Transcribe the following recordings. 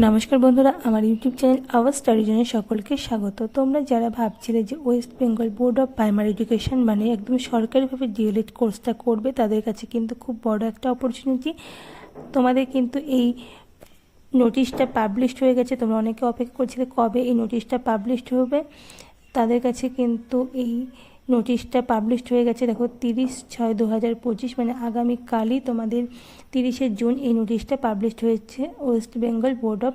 নমস্কার বন্ধুরা, আমার ইউটিউব চ্যানেল আওয়াজ স্টাডি জন্য সকলকে স্বাগত। তোমরা যারা ভাবছিলে যে West Bengal board of primary education মানে একদম সরকারিভাবে ডিএলএড কোর্সটা করবে, তাদের কাছে কিন্তু খুব বড় একটা অপরচুনিটি তোমাদের কিন্তু এই নোটিশটা পাবলিশড হয়ে গেছে, তোমরা অনেকে অপেক্ষা করছিলে কবে এই নোটিশটা পাবলিশড হবে। তাদের কাছে কিন্তু এই নোটিশটা পাবলিশড হয়ে গেছে। দেখো, তিরিশ ছয় দু হাজার পঁচিশ মানে আগামীকালই তোমাদের তিরিশে জুন এই নোটিশটা পাবলিশড হয়েছে West Bengal board of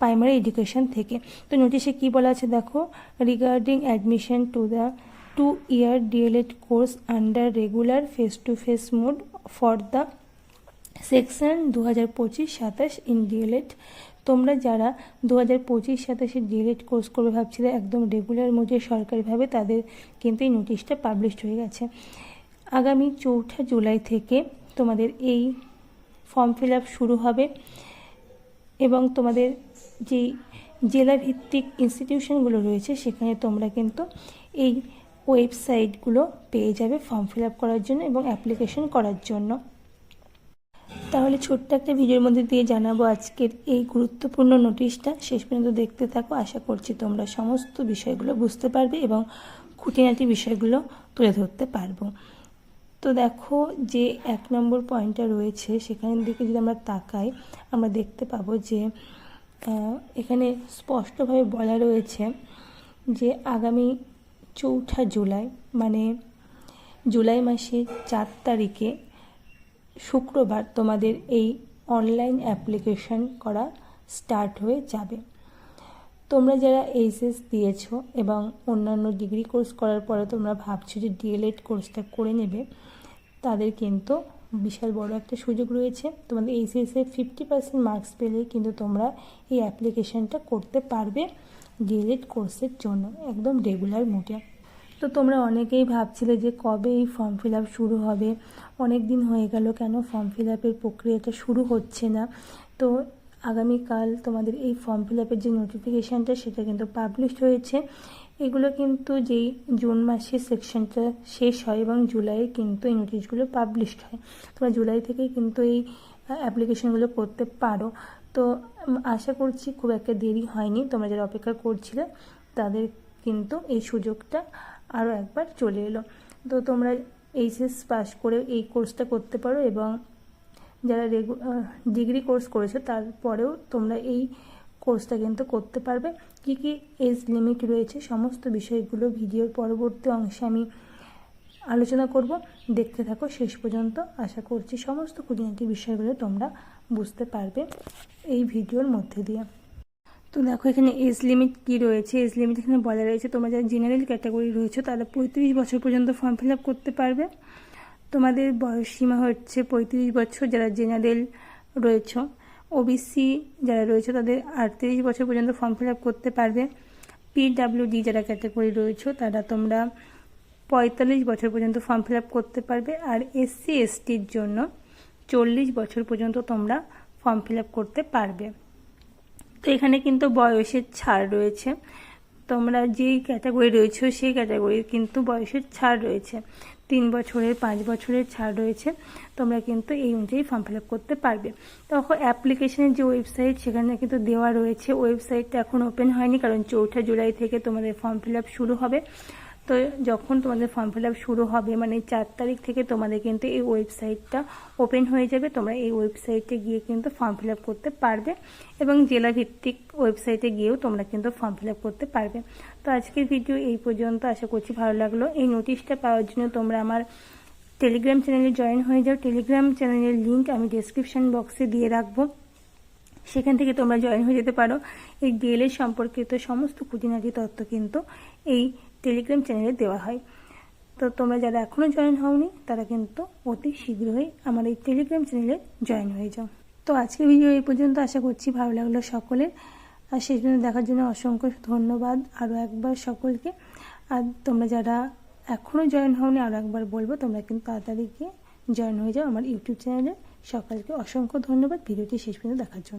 primary education থেকে। তো নোটিশে কি বলা আছে? দেখো regarding admission to the two year DElEd course under regular face to face mode for the session দু হাজার পঁচিশ সাতাশ ইন ডিএলএড। তোমরা যারা দু হাজার পঁচিশ সাতাশে ডিএলএড কোর্স করবে ভাবছিলে, একদম রেগুলার মধ্যে সরকারিভাবে তাদের কিন্তু এই নোটিশটা পাবলিশড হয়ে গেছে। আগামী চৌঠা জুলাই থেকে তোমাদের এই ফর্ম ফিল আপ শুরু হবে এবং তোমাদের যেই জেলাভিত্তিক ইনস্টিটিউশনগুলো রয়েছে, সেখানে তোমরা কিন্তু এই ওয়েবসাইটগুলো পেয়ে যাবে ফর্ম ফিল আপ করার জন্য এবং অ্যাপ্লিকেশন করার জন্য। তাহলে ছোট্ট একটা ভিডিওর মধ্যে দিয়ে জানাব আজকের এই গুরুত্বপূর্ণ নোটিশটা। শেষ পর্যন্ত দেখতে থাকো, আশা করছি তোমরা সমস্ত বিষয়গুলো বুঝতে পারবে এবং খুঁটিনাটি বিষয়গুলো তুলে ধরতে পারব। তো দেখো যে এক নম্বর পয়েন্টটা রয়েছে সেখানের দিকে যদি আমরা তাকাই, আমরা দেখতে পাবো যে এখানে স্পষ্টভাবে বলা রয়েছে যে আগামী চৌঠা জুলাই মানে জুলাই মাসের চার তারিখে শুক্রবার তোমাদের এই অনলাইন অ্যাপ্লিকেশন করা স্টার্ট হয়ে যাবে। তোমরা যারা এইচএস দিয়েছ এবং অন্যান্য ডিগ্রি কোর্স করার পরে তোমরা ভাবছ যে ডিএলএড কোর্সটা করে নেবে, তাদের কিন্তু বিশাল বড় একটা সুযোগ রয়েছে। তোমাদের এইচএসে ফিফটি পার্সেন্ট মার্কস পেলে কিন্তু তোমরা এই অ্যাপ্লিকেশনটা করতে পারবে ডিএলএড কোর্সের জন্য, একদম রেগুলার মোডে তো তোমরা অনেকেই ভাবছিলে যে কবে এই ফর্ম ফিল আপ শুরু হবে? অনেক দিন হয়ে গেল, কেন ফর্ম ফিল আপের প্রক্রিয়াটা শুরু হচ্ছে না? তো আগামীকাল তোমাদের এই ফর্ম ফিল আপের যে নোটিফিকেশানটা সেটা কিন্তু পাবলিশড হয়েছে। এগুলো কিন্তু যেই জুন মাসের সেকশনটা শেষ হয় এবং জুলাইয়ে কিন্তু এই নোটিশগুলো পাবলিশড হয়। তোমরা জুলাই থেকেই কিন্তু এই অ্যাপ্লিকেশনগুলো করতে পারো। তো আশা করছি খুব একটা দেরি হয়নি। তোমরা যারা অপেক্ষা করছিলে, তাদের কিন্তু এই সুযোগটা আরও একবার চলে এলো। তো তোমরা এইচএস পাস করে এই কোর্সটা করতে পারো এবং যারা রেগু ডিগ্রি কোর্স করেছ তারপরেও তোমরা এই কোর্সটা কিন্তু করতে পারবে। কি কি এজ লিমিট রয়েছে সমস্ত বিষয়গুলো ভিডিওর পরবর্তী অংশে আমি আলোচনা করব। দেখতে থাকো শেষ পর্যন্ত। আশা করছি সমস্ত খুঁটিনাটি বিষয়গুলো তোমরা বুঝতে পারবে এই ভিডিওর মধ্যে দিয়ে। তো দেখো এখানে এজ লিমিট কী রয়েছে? এজ লিমিট এখানে বলা রয়েছে, তোমরা যারা জেনারেল ক্যাটাগরি রয়েছে, তারা পঁয়ত্রিশ বছর পর্যন্ত ফর্ম ফিল আপ করতে পারবে। তোমাদের বয়স সীমা হচ্ছে পঁয়ত্রিশ বছর, যারা জেনারেল রয়েছ। ওবিসি যারা রয়েছে, তাদের আটত্রিশ বছর পর্যন্ত ফর্ম ফিল আপ করতে পারবে। পিডাব্লিউডি যারা ক্যাটাগরি রয়েছে, তারা তোমরা পঁয়তাল্লিশ বছর পর্যন্ত ফর্ম ফিল আপ করতে পারবে। আর এসসি এসটির জন্য চল্লিশ বছর পর্যন্ত তোমরা ফর্ম ফিল আপ করতে পারবে। তো এখানে কিন্তু বয়সের ছাড় রয়েছে। তোমরা যেই ক্যাটাগরি রয়েছে, সেই ক্যাটাগরির কিন্তু বয়সের ছাড় রয়েছে। তিন বছরের, পাঁচ বছরের ছাড় রয়েছে। তোমরা কিন্তু এই অনুযায়ী ফর্ম ফিল করতে পারবে। তখন অ্যাপ্লিকেশনের যে ওয়েবসাইট সেখানে কিন্তু দেওয়া রয়েছে। ওয়েবসাইটটা এখন ওপেন হয়নি, কারণ চৌঠা জুলাই থেকে তোমাদের ফর্ম ফিল শুরু হবে। তো যখন তোমাদের ফর্ম ফিল শুরু হবে মানে চার তারিখ থেকে তোমাদের কিন্তু এই ওয়েবসাইটটা ওপেন হয়ে যাবে। তোমরা এই ওয়েবসাইটে গিয়ে কিন্তু ফর্ম ফিল করতে পারবে এবং জেলা ভিত্তিক ওয়েবসাইটে গিয়েও তোমরা কিন্তু ফর্ম ফিল করতে পারবে। তো আজকের ভিডিও এই পর্যন্ত। আশা করছি ভালো লাগল। এই নোটিশটা পাওয়ার জন্য তোমরা আমার টেলিগ্রাম চ্যানেলে জয়েন হয়ে যাও। টেলিগ্রাম চ্যানেলের লিঙ্ক আমি ডিসক্রিপশান বক্সে দিয়ে রাখব। সেখান থেকে তোমরা জয়েন হয়ে যেতে পারো। এই ডিএলএ সম্পর্কিত সমস্ত খুঁটিনাটি তথ্য কিন্তু এই টেলিগ্রাম চ্যানেলে দেওয়া হয়। তো তোমরা যারা এখনও জয়েন হওনি, তারা কিন্তু অতি শীঘ্রই আমার এই টেলিগ্রাম চ্যানেলে জয়েন হয়ে যাও। তো আজকের ভিডিও এই পর্যন্ত। আশা করছি ভালো লাগল সকলের। আর শেষ জন্য দেখার জন্য অসংখ্য ধন্যবাদ। আরও একবার সকলকে। আর তোমরা যারা এখনও জয়েন হওনি, আরও একবার বলব, তোমরা কিন্তু তাড়াতাড়ি গিয়ে জয়েন হয়ে যাও আমার ইউটিউব চ্যানেলে সকলকে অসংখ্য ধন্যবাদ। ভিডিওটি শেষ পর্যন্ত দেখার জন্য।